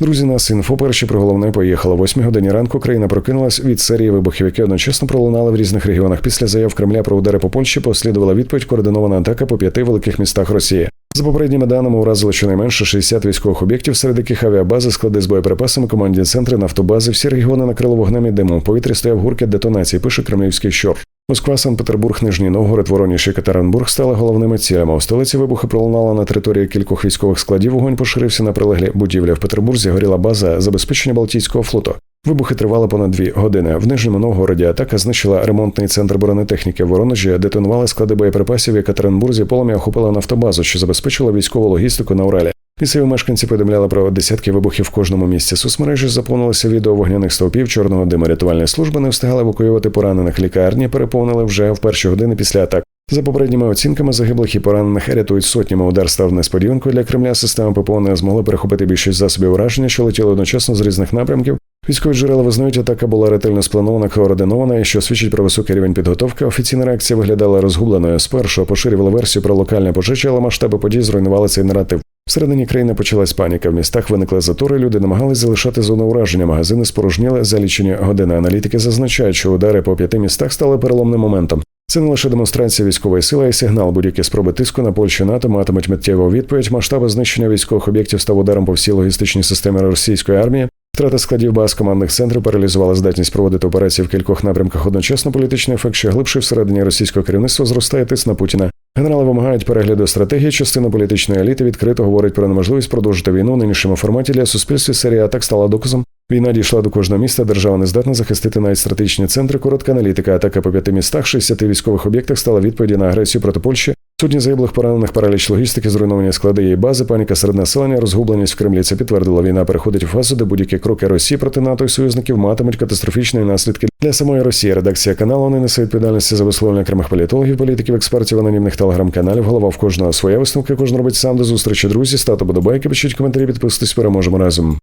Друзі, нас інфо перші про головне поїхало. О 8 годині ранку країна прокинулась від серії вибухів, які одночасно пролунали в різних регіонах. Після заяв Кремля про удари по Польщі послідувала відповідь координована атака по п'яти великих містах Росії. За попередніми даними уразили щонайменше 60 військових об'єктів, серед яких авіабази, склади з боєприпасами, командні центри, нафтобази. Всі регіони накрило вогнем і димом. В повітрі стояв гуркет детонації. Пише кремлівський щор. Москва, Санкт-Петербург, Нижній Новгород, Воронеж і Катеринбург стали головними цілями. У столиці вибухи пролунали на території кількох військових складів. Вогонь поширився на прилеглі будівлі. В Петербурзі горіла база забезпечення Балтійського флоту. Вибухи тривали понад дві години. В Нижньому Новгороді атака знищила ремонтний центр бронетехніки. В Воронежі детонували склади боєприпасів. і Катеринбурзі полум'я охопила нафтобазу, що забезпечила військову логістику на Уралі. Місцеві мешканці повідомляли про десятки вибухів в кожному місці. Соцмережі заповнилися відео вогняних стовпів чорного диму. Рятувальні служби не встигали евакуювати поранених. Лікарні переповнили вже в перші години після атак. За попередніми оцінками загиблих і поранених рятують сотнями. Удар став несподіванкою для Кремля. Система ППО не змогла перехопити більшість засобів ураження, що летіли одночасно з різних напрямків. Військові джерела визнають, атака була ретельно спланована, координована, і що свідчить про високий рівень підготовки. Офіційна реакція виглядала розгубленою. Спершу поширювали версію про локальне пожежі, але масштаби подій зруйнували цей наратив. Всередині країни почалась паніка. В містах виникли затори. Люди намагались залишати зону ураження. Магазини спорожніли за лічені години. Аналітики зазначають, що удари по п'яти містах стали переломним моментом. Це не лише демонстрація військової сили, а й сигнал. Будь-які спроби тиску на Польщу НАТО матимуть миттєву відповідь. Масштаби знищення військових об'єктів став ударом по всій логістичній системі російської армії. Втрата складів баз командних центрів паралізувала здатність проводити операції в кількох напрямках. Одночасно політичний ефект ще глибший всередині російського керівництва зростає тиск на Путіна. Генерали вимагають перегляду стратегії. Частина політичної еліти відкрито говорить про неможливість продовжити війну в нинішньому форматі для суспільства. Серія атак стала доказом. Війна дійшла до кожного міста. Держава не здатна захистити навіть стратегічні центри. Коротка аналітика. Атака по п'яти містах, 60 військових об'єктах стала відповіді на агресію проти Польщі. Сотні загиблих поранених параліч логістики, зруйновані склади її бази, паніка серед населення, розгубленість в Кремлі. Це підтвердила війна. Переходить у фазу, де будь-які кроки Росії проти НАТО і союзників матимуть катастрофічні наслідки для самої Росії. Редакція каналу не несе відповідальності за висловлення окремих політологів, політиків, експертів, анонімних телеграм-каналів. Голова в кожного своя висновка. Кожен робить сам до зустрічі. Друзі, стату подобайки, пишіть коментарі, підписуйтесь. Переможемо разом.